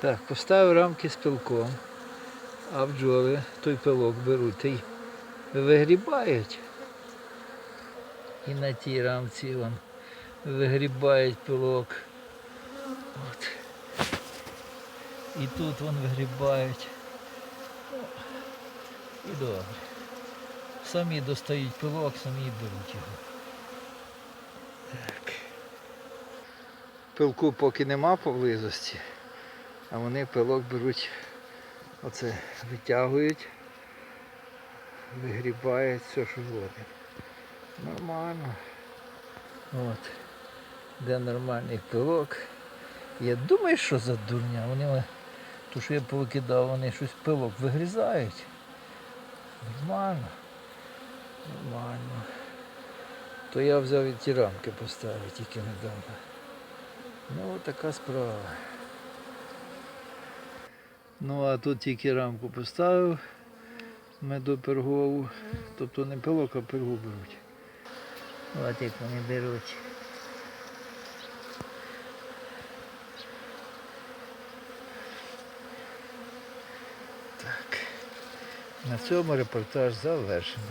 Так, поставив рамки з пилком, а бджоли той пилок беруть й вигрібають. І на тій рамці вон, вигрібають пилок. От. І тут вон вигрібають. І добре. Самі достають пилок, самі беруть його. Так. Пилку поки нема поблизості, а вони пилок беруть, оце витягують, вигрібають все, що згоден. Нормально. От. Де нормальний пилок. Я думаю, що за дурня. Вони то, що я повикидав, вони щось пилок вигрізають. Нормально. Нормально. То я взяв і ті рамки поставити тільки недавно. Ну, от така справа. Ну, а тут тільки рамку поставив медопергову. Тобто не пилок, а пергу беруть. От як вони беруть. Так. На цьому репортаж завершено.